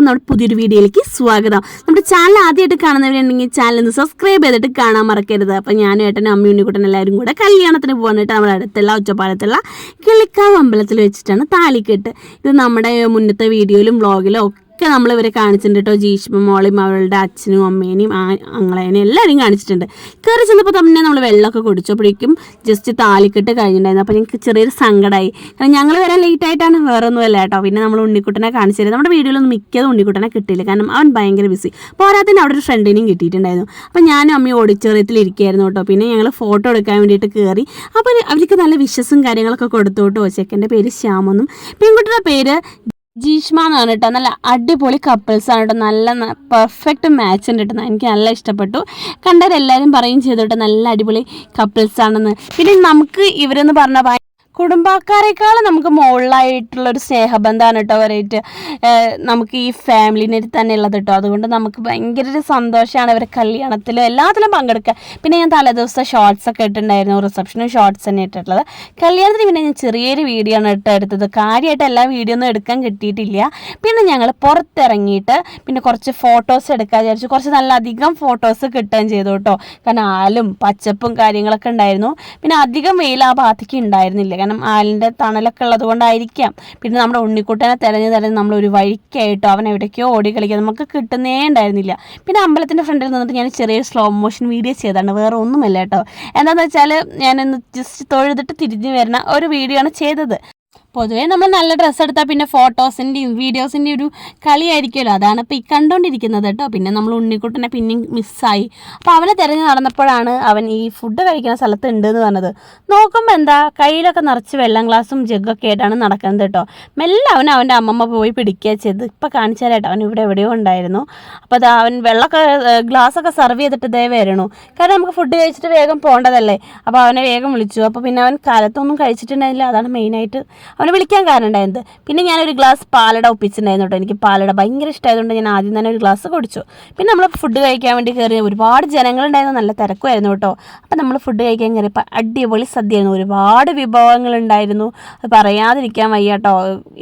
നമ്മുടെ പുതിയൊരു വീഡിയോയിലേക്ക് സ്വാഗതം. നമ്മുടെ ചാനൽ ആദ്യമായിട്ട് കാണുന്നവരുണ്ടെങ്കിൽ ചാനൽ ഒന്ന് സബ്സ്ക്രൈബ് ചെയ്തിട്ട് കാണാൻ മറക്കരുത്. അപ്പം ഞാനും ഏട്ടനും അമ്മയും ഉണ്ണിക്കുട്ടനും എല്ലാവരും കൂടെ കല്യാണത്തിന് പോകാനായിട്ട് നമ്മുടെ അടുത്തുള്ള ഒറ്റപ്പാലത്തുള്ള കിളിക്കാവ് അമ്പലത്തിൽ വെച്ചിട്ടാണ് താലിക്കെട്ട്. ഇത് നമ്മുടെ മുന്നത്തെ വീഡിയോയിലും വ്ളോഗിലും ഒക്കെ ഒക്കെ നമ്മൾ ഇവരെ കാണിച്ചിട്ടുണ്ട് കേട്ടോ. ജീഷ്മ മോളിയും അവളുടെ അച്ഛനും അമ്മേനെയും അങ്ങളേനെയും എല്ലാവരെയും കാണിച്ചിട്ടുണ്ട്. കയറി ചെന്നപ്പോൾ തന്നെ നമ്മൾ വെള്ളമൊക്കെ കുടിച്ചപ്പോഴേക്കും ജസ്റ്റ് താലിക്കെട്ട് കഴിഞ്ഞിട്ടുണ്ടായിരുന്നു. അപ്പോൾ ഞങ്ങൾക്ക് ചെറിയൊരു സങ്കടമായി കാരണം ഞങ്ങൾ വരാൻ ലേറ്റ് ആയിട്ടാണ്. വേറെ ഒന്നുമല്ല കേട്ടോ. പിന്നെ നമ്മൾ ഉണ്ണിക്കുട്ടനെ കാണിച്ചിരുന്നത്. നമ്മുടെ വീഡിയോയിലൊന്നും മിക്കതും ഉണ്ണിക്കുട്ടനെ കിട്ടിയില്ല. കാരണം അവൻ ഭയങ്കര ബിസി പോരാത്തിന് അവിടെ ഒരു ഫ്രണ്ടിനെയും കിട്ടിയിട്ടുണ്ടായിരുന്നു. അപ്പോൾ ഞാനും അമ്മയും ഓഡിറ്റോറിയത്തിൽ ഇരിക്കുകയായിരുന്നു കേട്ടോ. പിന്നെ ഞങ്ങൾ ഫോട്ടോ എടുക്കാൻ വേണ്ടിയിട്ട് കയറി അപ്പോൾ അവർക്ക് നല്ല വിശ്വസും കാര്യങ്ങളൊക്കെ കൊടുത്തു കേട്ടോ. ചെക്കന്റെ പേര് ശ്യാമെന്നും. പെൺകുട്ടിയുടെ പേര് ജീഷ്മ എന്ന് പറഞ്ഞിട്ടോ നല്ല അടിപൊളി കപ്പിൾസ് ആണ് കേട്ടോ. നല്ല പെർഫെക്റ്റ് മാച്ച് ഉണ്ട് കേട്ടോ. എനിക്ക് നല്ല ഇഷ്ടപ്പെട്ടു. കണ്ടവരെല്ലാവരും പറയും ചെയ്തു കേട്ടോ. നല്ല അടിപൊളി കപ്പിൾസ് ആണെന്ന്. പിന്നെ നമുക്ക് ഇവരെന്ന് പറഞ്ഞ കുടുംബക്കാരെക്കാളും നമുക്ക് മുകളിലായിട്ടുള്ള ഒരു സ്നേഹബന്ധമാണ് കേട്ടോ ഏഹ് നമുക്ക് ഈ ഫാമിലിനെ തന്നെ ഉള്ളത് കേട്ടോ. അതുകൊണ്ട് നമുക്ക് ഭയങ്കര ഒരു സന്തോഷമാണ് അവരെ കല്യാണത്തിലും എല്ലാത്തിലും പങ്കെടുക്കുക പിന്നെ ഞാൻ തലേദിവസം ഷോർട്സ് ഒക്കെ ഇട്ടിട്ടുണ്ടായിരുന്നു റിസപ്ഷനും ഷോർട്സ് തന്നെ ഇട്ടിട്ടുള്ളത്. കല്യാണത്തിന് പിന്നെ ഞാൻ ചെറിയൊരു വീഡിയോ ആണ് ഇട്ട് എടുത്തത്. കാര്യമായിട്ട് എല്ലാ വീഡിയോ ഒന്നും എടുക്കാൻ കിട്ടിയിട്ടില്ല. പിന്നെ ഞങ്ങൾ പുറത്തിറങ്ങിയിട്ട് പിന്നെ കുറച്ച് ഫോട്ടോസ് എടുക്കാൻ വിചാരിച്ചു. കുറച്ച് നല്ല അധികം ഫോട്ടോസ് കിട്ടുകയും ചെയ്തു കേട്ടോ. കാരണം ആലും പച്ചപ്പും കാര്യങ്ങളൊക്കെ ഉണ്ടായിരുന്നു. പിന്നെ അധികം വെയിൽ ആ ഭാഗത്തേക്ക് ഉണ്ടായിരുന്നില്ല കാരണം ആലിന്റെ തണലൊക്കെ ഉള്ളത് കൊണ്ടായിരിക്കാം. പിന്നെ നമ്മുടെ ഉണ്ണിക്കുട്ടനെ തിരഞ്ഞ് തിരഞ്ഞ് നമ്മൾ ഒരു വഴിക്കായിട്ടോ അവൻ എവിടേക്കോ ഓടി കളിക്കാൻ നമുക്ക് കിട്ടുന്നേ ഉണ്ടായിരുന്നില്ല. പിന്നെ അമ്പലത്തിന്റെ ഫ്രണ്ടിൽ നിന്നിട്ട് ഞാൻ ചെറിയൊരു സ്ലോ മോഷൻ വീഡിയോ ചെയ്താണ് വേറെ ഒന്നുമല്ല കേട്ടോ. എന്താണെന്ന് വെച്ചാൽ ഞാനൊന്ന് ജസ്റ്റ് തൊഴുതിട്ട് തിരിഞ്ഞ് വരുന്ന ഒരു വീഡിയോ ആണ് ചെയ്തത്. പൊതുവേ നമ്മൾ നല്ല ഡ്രസ്സ് എടുത്താൽ പിന്നെ ഫോട്ടോസിന്റെയും വീഡിയോസിന്റെയും ഒരു കളിയായിരിക്കുമല്ലോ. അതാണ് ഇപ്പോൾ ഈ കണ്ടുകൊണ്ടിരിക്കുന്നത് കേട്ടോ. പിന്നെ നമ്മൾ ഉണ്ണിക്കുട്ടനെ പിന്നെയും മിസ്സായി. അപ്പോൾ അവനെ തിരഞ്ഞു നടന്നപ്പോഴാണ് അവൻ ഈ ഫുഡ് കഴിക്കുന്ന സ്ഥലത്ത് ഉണ്ട് എന്ന് പറഞ്ഞത്. നോക്കുമ്പോൾ എന്താ കയ്യിലൊക്കെ നിറച്ച് വെള്ളം ഗ്ലാസും ജഗ്ഗൊക്കെ ആയിട്ടാണ് നടക്കുന്നത് കേട്ടോ. മെല്ലെ അവൻ അവന്റെ അമ്മമ്മ പോയി പിടിക്കുക ചെയ്ത്. ഇപ്പോൾ കാണിച്ചാലായിട്ട് അവൻ ഇവിടെ എവിടെയോ ഉണ്ടായിരുന്നു. അപ്പോൾ അവൻ വെള്ളമൊക്കെ ഗ്ലാസ്സൊക്കെ സെർവ് ചെയ്തിട്ട് ഇതേ വരണു കാരണം നമുക്ക് ഫുഡ് കഴിച്ചിട്ട് വേഗം പോകേണ്ടതല്ലേ? അപ്പോൾ അവനെ വേഗം വിളിച്ചു. അപ്പോൾ പിന്നെ അവൻ കാലത്തൊന്നും കഴിച്ചിട്ടുണ്ടായില്ല അതാണ് മെയിനായിട്ട് അവനെ വിളിക്കാൻ കാരണം ഉണ്ടായത്. പിന്നെ ഞാനൊരു ഗ്ലാസ് പാലട ഒപ്പിച്ചിട്ടുണ്ടായിരുന്നു കേട്ടോ. എനിക്ക് പാലട ഭയങ്കര ഇഷ്ടമായതുകൊണ്ട് ഞാൻ ആദ്യം തന്നെ ഒരു ഗ്ലാസ് കുടിച്ചു. പിന്നെ നമ്മൾ ഫുഡ് കഴിക്കാൻ വേണ്ടി കയറി ഒരുപാട് ജനങ്ങളുണ്ടായിരുന്നു നല്ല തിരക്കുമായിരുന്നു കേട്ടോ. അപ്പം നമ്മൾ ഫുഡ് കഴിക്കാൻ കയറിയപ്പോൾ അടിപൊളി സദ്യയായിരുന്നു. ഒരുപാട് വിഭവങ്ങളുണ്ടായിരുന്നു അത് പറയാതിരിക്കാൻ വയ്യ കേട്ടോ.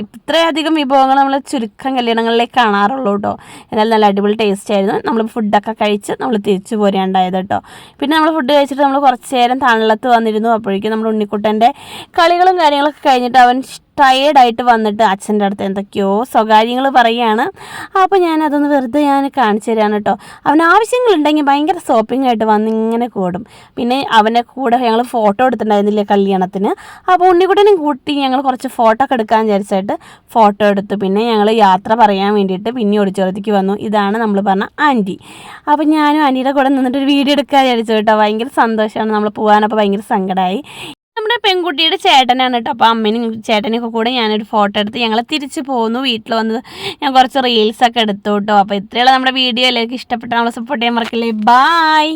ഇത്രയധികം വിഭവങ്ങൾ നമ്മൾ ചുരുക്കം കല്യാണങ്ങളിലേക്ക് കാണാറുള്ളൂ കേട്ടോ. എന്നാലും നല്ല അടിപൊളി ടേസ്റ്റ് ആയിരുന്നു. നമ്മൾ ഫുഡൊക്കെ കഴിച്ച് നമ്മൾ തിരിച്ചു പോരേണ്ടായത് കേട്ടോ. പിന്നെ നമ്മൾ ഫുഡ് കഴിച്ചിട്ട് നമ്മൾ കുറച്ച് നേരം തണലത്ത് വന്നിരുന്നു. അപ്പോഴേക്കും നമ്മുടെ ഉണ്ണിക്കുട്ടന്റെ കളികളും കാര്യങ്ങളൊക്കെ കഴിഞ്ഞിട്ട് അവൻ ടയേർഡായിട്ട് വന്നിട്ട് അച്ഛന്റെ അടുത്ത് എന്തൊക്കെയോ സ്വകാര്യങ്ങൾ പറയുകയാണ്. അപ്പോൾ ഞാൻ അതൊന്ന് വെറുതെ ഞാൻ കാണിച്ചു തരാണ് കേട്ടോ. അവന് ആവശ്യങ്ങളുണ്ടെങ്കിൽ ഭയങ്കര ഷോപ്പിംഗ് ആയിട്ട് വന്ന് ഇങ്ങനെ കൂടും. പിന്നെ അവനെ കൂടെ ഞങ്ങൾ ഫോട്ടോ എടുത്തിട്ടുണ്ടായിരുന്നില്ല കല്യാണത്തിന്? അപ്പോൾ ഉണ്ണിക്കുട്ടനും കൂട്ടി ഞങ്ങൾ കുറച്ച് ഫോട്ടോ ഒക്കെ എടുക്കാൻ വിചാരിച്ചായിട്ട് ഫോട്ടോ എടുത്തു. പിന്നെ ഞങ്ങൾ യാത്ര പറയാൻ വേണ്ടിയിട്ട് പിന്നെ ഓടിച്ചോറത്തേക്ക് വന്നു. ഇതാണ് നമ്മൾ പറഞ്ഞ ആന്റി. അപ്പോൾ ഞാനും ആന്റിയുടെ കൂടെ നിന്നിട്ട് ഒരു വീഡിയോ എടുക്കാൻ വിചാരിച്ചു കേട്ടോ. ഭയങ്കര സന്തോഷമാണ് നമ്മൾ പോകാനപ്പോൾ ഭയങ്കര സങ്കടമായി നമ്മുടെ പെൺകുട്ടിയുടെ ചേട്ടനാണ് കേട്ടോ. അപ്പോൾ അമ്മേനും ചേട്ടനൊക്കെ കൂടെ ഞാനൊരു ഫോട്ടോ എടുത്ത് ഞങ്ങൾ തിരിച്ചു പോന്നു. വീട്ടിൽ വന്ന് ഞാൻ കുറച്ച് റീൽസ് ഒക്കെ എടുത്തു കേട്ടോ. അപ്പോൾ ഇത്രയുള്ള നമ്മുടെ വീഡിയോ എല്ലാവർക്കും ഇഷ്ടപ്പെട്ടാൽ നമ്മളെ സപ്പോർട്ട് ചെയ്യാൻ മറക്കില്ലേ. ബായ്